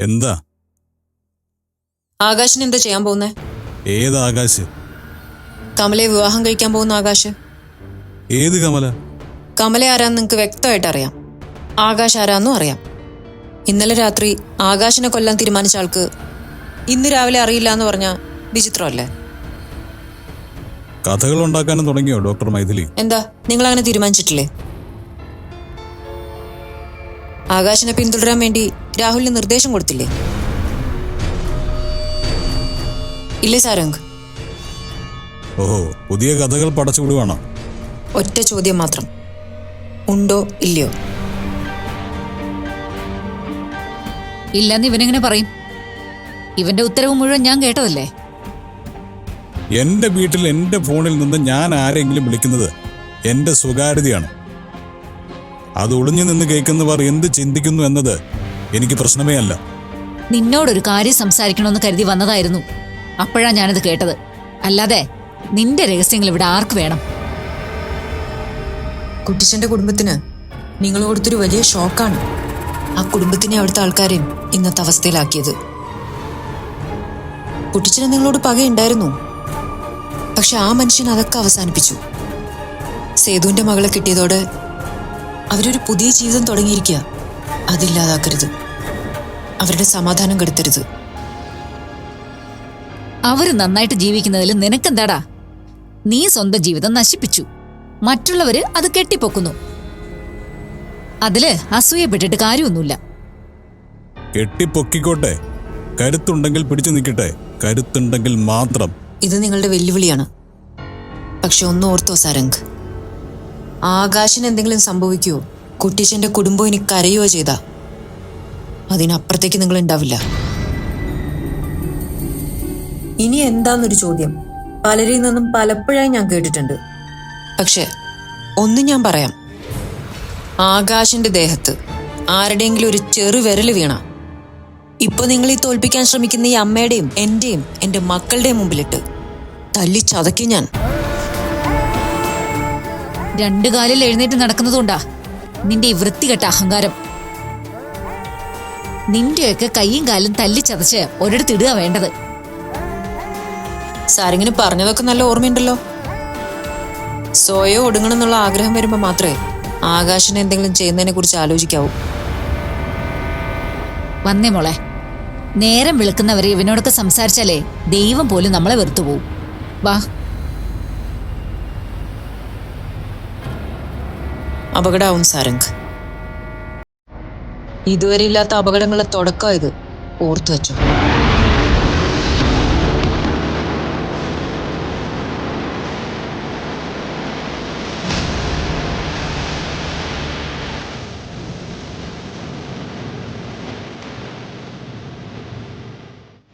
എന്താ? ആകാശിന് എന്താ ചെയ്യാൻ പോകുന്നേ? ഏത് ആകാശ്? കമലയെ വിവാഹം കഴിക്കാൻ പോകുന്ന ആകാശ്. ഏത് കമല? കമല ആരാന്ന് നിങ്ങൾക്ക് വ്യക്തമായിട്ട് അറിയാം. ആകാശ് ആരാന്നും അറിയാം. ഇന്നലെ രാത്രി ആകാശിനെ കൊല്ലാൻ തീരുമാനിച്ച ആൾക്ക് ഇന്ന് രാവിലെ അറിയില്ല എന്ന് പറഞ്ഞ വിചിത്രമല്ലേ? കഥകൾ ഉണ്ടാക്കാനും തുടങ്ങിയോ ഡോക്ടർ മൈഥിലി? എന്താ? നിങ്ങൾ അങ്ങനെ തീരുമാനിച്ചിട്ടില്ലേ? ആകാശിനെ പിന്തുടരാൻ വേണ്ടി രാഹുലിന് നിർദ്ദേശം കൊടുത്തില്ലേ? ഇല്ലേ സാരംഗ്? ഓഹോ പുതിയ കഥകൾ പടച്ചുവിടുവാണോ? ഒറ്റ ചോദ്യം മാത്രം. ഉണ്ടോ ഇല്ലയോ? ഇല്ലെന്ന് ഇവനെങ്ങനെ പറയും? ഇവന്റെ ഉത്തരവ് മുഴുവൻ ഞാൻ കേട്ടതല്ലേ? എന്റെ വീട്ടിൽ എന്റെ ഫോണിൽ നിന്ന് ഞാൻ ആരെങ്കിലും വിളിക്കുന്നത് എന്റെ സ്വകാര്യതയാണ്. അത് ഒളിഞ്ഞു നിന്ന് കേൾക്കുന്നവർ എന്ത് ചിന്തിക്കുന്നു എന്നത് എനിക്ക് പ്രശ്നമേ അല്ല. നിന്നോടൊരു കാര്യം സംസാരിക്കണമെന്ന് കരുതി വന്നതായിരുന്നു. അപ്പോഴാ ഞാനത് കേട്ടത്. അല്ലാതെ നിന്റെ രഹസ്യങ്ങൾ ഇവിടെ ആർക്ക് വേണം? കുട്ടിച്ചന്റെ കുടുംബത്തിന് നിങ്ങൾ കൊടുത്തൊരു വലിയ ഷോക്കാണ്. ആ കുടുംബത്തിനെ അവിടുത്തെ ആൾക്കാരെയും ഇന്നത്തെ അവസ്ഥയിലാക്കിയത്. കുട്ടിച്ചന് നിങ്ങളോട് പകയുണ്ടായിരുന്നു. പക്ഷെ ആ മനുഷ്യൻ അതൊക്കെ അവസാനിപ്പിച്ചു. സേതുവിന്റെ മകളെ കിട്ടിയതോടെ അവരൊരു പുതിയ ജീവിതം തുടങ്ങിയിരിക്കുക. അതില്ലാതാക്കരുത്. അവരുടെ സമാധാനം കെടുത്തരുത്. അവർ നന്നായിട്ട് ജീവിക്കുന്നതിൽ നിനക്കെന്താടാ? നീ സ്വന്തം ജീവിതം നശിപ്പിച്ചു. മറ്റുള്ളവര് അത് കെട്ടിപ്പൊക്കുന്നു. അതിൽ അസൂയപ്പെട്ടിട്ട് കാര്യമൊന്നുമില്ല. കെട്ടിപ്പൊക്കിക്കോട്ടെ. കരുത്തുണ്ടെങ്കിൽ പിടിച്ചു നിൽക്കട്ടെ. കരുത്തുണ്ടെങ്കിൽ മാത്രം. ഇത് നിങ്ങളുടെ വെല്ലുവിളിയാണ്. പക്ഷെ ഒന്ന് ഓർത്തോ സാരംഗ്. ആകാശിന് എന്തെങ്കിലും സംഭവിക്കുമോ കുട്ടിച്ചന്റെ കുടുംബം ഇനി കരയുകയോ ചെയ്താ? അതിനപ്പുറത്തേക്ക് നിങ്ങൾ ഉണ്ടാവില്ല. ഇനി എന്താന്നൊരു ചോദ്യം. പലരിൽ നിന്നും പലപ്പോഴായി ഞാൻ കേട്ടിട്ടുണ്ട്. പക്ഷെ ഒന്ന് ഞാൻ പറയാം. ആകാശിന്റെ ദേഹത്ത് ആരുടെയെങ്കിലും ഒരു ചെറു വിരൽ വീണ. ഇപ്പൊ നിങ്ങൾ ഈ തോൽപ്പിക്കാൻ ശ്രമിക്കുന്ന ഈ അമ്മയുടെയും എന്റെയും എന്റെ മക്കളുടെയും മുമ്പിലിട്ട് തല്ലി ചതയ്ക്കും ഞാൻ. രണ്ടു കാലിൽ എഴുന്നേറ്റ് നടക്കുന്നതുകൊണ്ടാ നിന്റെ ഈ വൃത്തികെട്ട അഹങ്കാരം. നിന്റെയൊക്കെ കൈയും കാലും തല്ലി ചതച്ച് ഒരിടത്ത് ഇടുക വേണ്ടത്. സാരിങ്ങിന് പറഞ്ഞതൊക്കെ നല്ല ഓർമ്മയുണ്ടല്ലോ. സ്വയോ ഒടുങ്ങണം എന്നുള്ള ആഗ്രഹം വരുമ്പോ മാത്രമേ ആകാശിനെ എന്തെങ്കിലും ചെയ്യുന്നതിനെ കുറിച്ച് ആലോചിക്കാവൂ. വന്നേ മോളെ. നേരം വിളിക്കുന്നവരെ ഇവനോടൊക്കെ സംസാരിച്ചാലേ ദൈവം പോലും നമ്മളെ വെറുത്തുപോകും വാ. അപകടമാവും സാരംഗ്. ഇതുവരെ ഇല്ലാത്ത അപകടങ്ങളുടെ തുടക്കം ഇത്. ഓർത്തു വെച്ചോ.